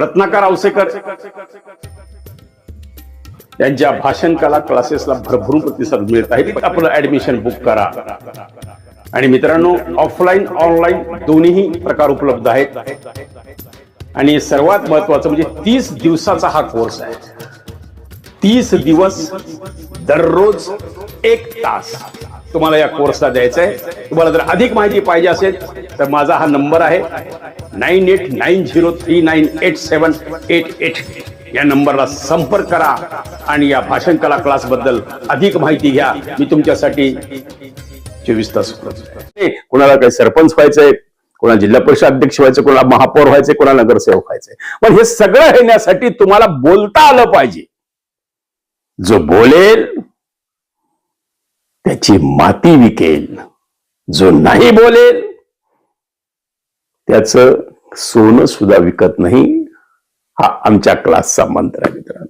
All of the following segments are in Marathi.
रत्नाकर आवसेकर यांच्या भाषण कला क्लासेसला भरभरून प्रतिसाद मिळत आहे. आपलं ऍडमिशन बुक करा. आणि मित्रांनो ऑफलाईन ऑनलाईन दोन्ही प्रकार उपलब्ध आहेत. आणि सर्वात महत्वाचं म्हणजे तीस दिवसाचा हा कोर्स आहे. तीस दिवस दररोज एक तास तुम्हाला या कोर्सला द्यायचा आहे तुम्हाला जर अधिक माहिती पाहिजे असेल तर माझा हा नंबर आहे. Nine eight nine zero three nine eight seven eight eight या नंबरला संपर्क करा आणि या भाषण कला क्लासबद्दल अधिक माहिती घ्या. मी तुमच्यासाठी चोवीस तास कुणाला कोणाला काही सरपंच व्हायचंय कोणा जिल्हा परिषद अध्यक्ष व्हायचं कोणाला महापौर व्हायचंय कोणा नगरसेवक व्हायचंय. पण हे सगळं येण्यासाठी तुम्हाला बोलता आलं पाहिजे. जो बोलेल त्याची माती विकेल. जो नाही बोलेल त्याच सोनं सुद्धा विकत नाही हा आमच्या क्लासचा मंत्र आहे मित्रांनो.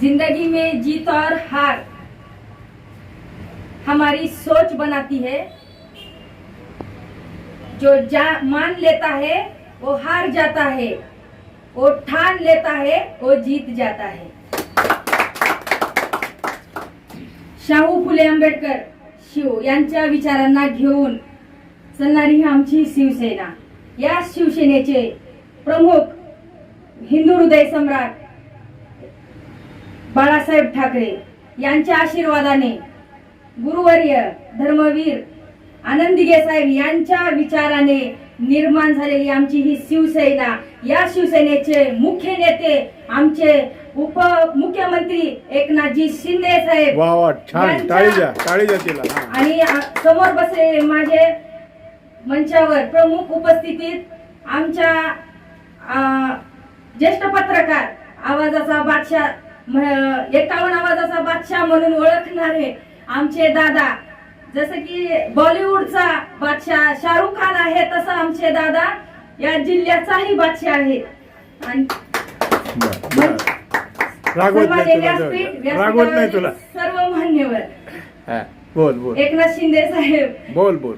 जिंदगी में जीत और हार हमारी सोच बनाती है। जो जा मान लेता है वो हार जाता है। वो ठान लेता है वो जीत जाता है। शाहू फुले आंबेडकर शिव यांच्या विचारांना घेऊन चालणारी ही आमची शिवसेना. या शिवसेनेचे प्रमुख हिंदू हृदय सम्राट बाळासाहेब ठाकरे यांच्या आशीर्वादाने गुरुवर्य धर्मवीर आनंदिगे साहेब यांच्या विचाराने निर्माण झालेली आमची ही शिवसेना. या शिवसेनेचे मुख्य नेते आमचे उपमुख्यमंत्री एकनाथजी शिंदे साहेब. आणि समोर बसलेले माझे मंचावर प्रमुख उपस्थितीत आमच्या ज्येष्ठ पत्रकार आवाजाचा बादशाह एकावन्न आवाजाचा बादशाह म्हणून ओळखणारे आमचे दादा जसं की बॉलिवूडचा बादशाह शाहरुख खान आहे तसं आमचे दादा या जिल्ह्याचाही बादशाह आहे. आणि बर, बर. रागवत नाही सर्वांनी तुला व्यासपीठ, जाऊ. रागवत नाही तुला. व्यासपीठावरील सर्व मान्यवर. हा, बोल बोल. एकनाथ शिंदे साहेब. बोल बोल.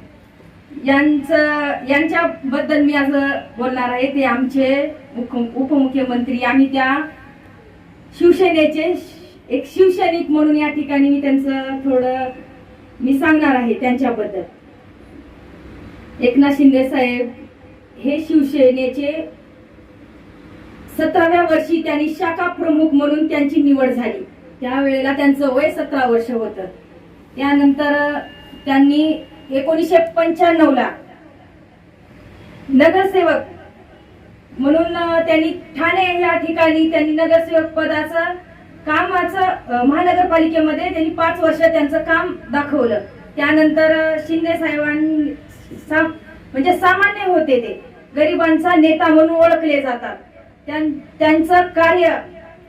यांचं यांच्याबद्दल मी आज बोलणार आहे. ते आमचे मुख- उपमुख्यमंत्री आम्ही त्या शिवसेनेचे एक शिवसैनिक म्हणून या ठिकाणी मी त्यांचं थोडं मी सांगणार आहे त्यांच्याबद्दल. एकनाथ शिंदे साहेब हे शिवसेनेचे सतराव्या वर्षी त्यांनी शाखा प्रमुख म्हणून त्यांची निवड झाली. त्यावेळेला त्यांचं वय सतरा वर्ष होतं. त्यानंतर त्यांनी एकोणीसशे पंच्याण्णव ला नगरसेवक म्हणून त्यांनी ठाणे या ठिकाणी त्यांनी नगरसेवक पदाचा कामाचं महानगरपालिकेमध्ये त्यांनी पाच वर्ष त्यांचं काम दाखवलं. त्यानंतर शिंदे साहेबांनी म्हणजे सामान्य होते ते. गरिबांचा नेता म्हणून ओळखले जातात. त्यां- त्यांचं कार्य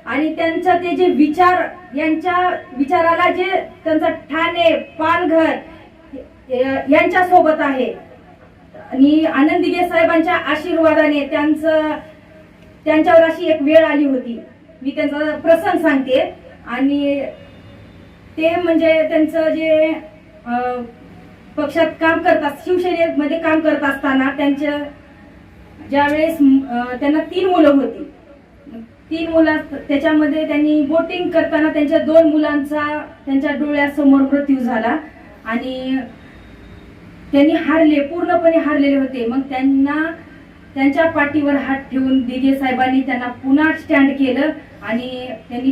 आणि त्यांचं ते जे विचार यांच्या विचाराला जे त्यांचं ठाणे पालघर यांच्या सोबत आहे. आणि आनंदीगे साहेबांच्या आशीर्वादाने त्यांचं त्यांच्यावर अशी एक वेळ आली होती. मी त्यांचा प्रसंग सांगते. आणि ते म्हणजे त्यांचं जे पक्षात काम करतात शिवसेनेमध्ये काम करत असताना त्यांच्या ज्यावेळेस त्यांना तीन मुलं होती. तीन मुलं त्याच्यामध्ये त्यांनी बोटिंग करताना त्यांच्या दोन मुलांचा त्यांच्या डोळ्यासमोर मृत्यू झाला. आणि त्यांनी हारले पूर्णपणे हारलेले होते. मग त्यांना त्यांच्या पाठीवर हात ठेवून दिगे साहेबांनी त्यांना पुन्हा स्टँड केलं आणि त्यांनी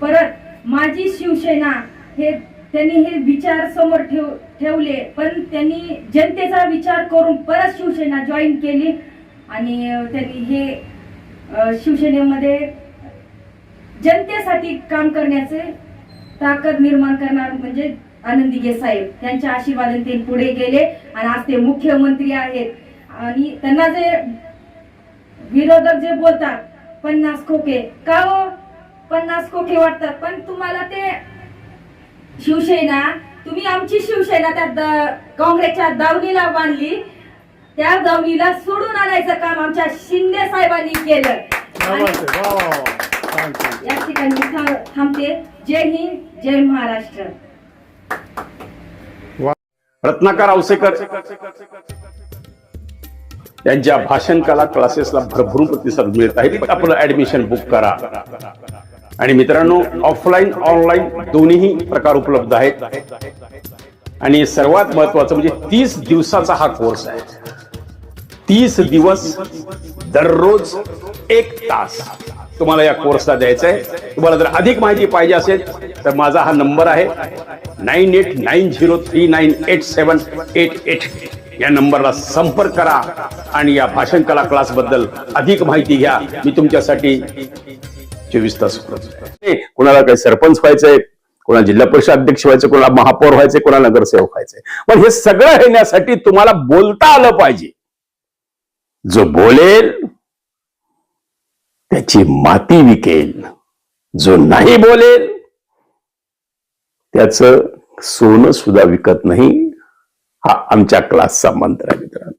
परत माझी शिवसेना हे त्यांनी हे विचार समोर ठेव ठेवले. पण त्यांनी जनतेचा विचार करून परत शिवसेना जॉईन केली आणि त्यांनी हे शिवसेनेमध्ये जनतेसाठी काम करण्याचे ताकद निर्माण करणार म्हणजे आनंदी साहेब. त्यांच्या आशीर्वादाने ते पुढे गेले आणि आज ते मुख्यमंत्री आहेत. आणि त्यांना जे विरोधक जे बोलतात पन्नास खोके. का हो? पन्नास खोके वाटतात. पण तुम्हाला ते शिवसेना तुम्ही आमची शिवसेना त्या काँग्रेसच्या दावणीला बांधली. त्या दावणीला सोडून आणायचं काम आमच्या शिंदे साहेबांनी केलं. छान या ठिकाणी थांबते. जय हिंद जय महाराष्ट्र. रत्नाकर औसेकर त्यांच्या भाषण कला क्लासेसला भरभरून प्रतिसाद मिळत आहे आपलं ऍडमिशन बुक करा. आणि मित्रांनो ऑफलाईन ऑनलाईन दोन्ही प्रकार उपलब्ध आहेत. आणि सर्वात महत्वाचं म्हणजे तीस दिवसाचा हा कोर्स आहे. तीस दिवस दररोज एक तास तुम्हाला या कोर्सला द्यायचा आहे. तुम्हाला जर अधिक माहिती पाहिजे असेल तर माझा हा नंबर आहे nine eight nine zero three nine eight seven eight eight. या नंबरला संपर्क करा आणि या भाषण कला क्लासबद्दल अधिक माहिती घ्या. मी तुमच्यासाठी चोवीस तास कोणाला काही सरपंच व्हायचंय कोणाला जिल्हा परिषद अध्यक्ष व्हायचं कोणाला महापौर व्हायचंय कोणाला नगरसेवक व्हायचंय. पण हे सगळं येण्यासाठी तुम्हाला बोलता आलं पाहिजे. जो बोलेल त्याची माती विकेल. जो नाही बोलेल त्याच सोनं सुद्धा विकत नाही. हा आमच्या क्लासचा मंत्र आहे मित्रांनो.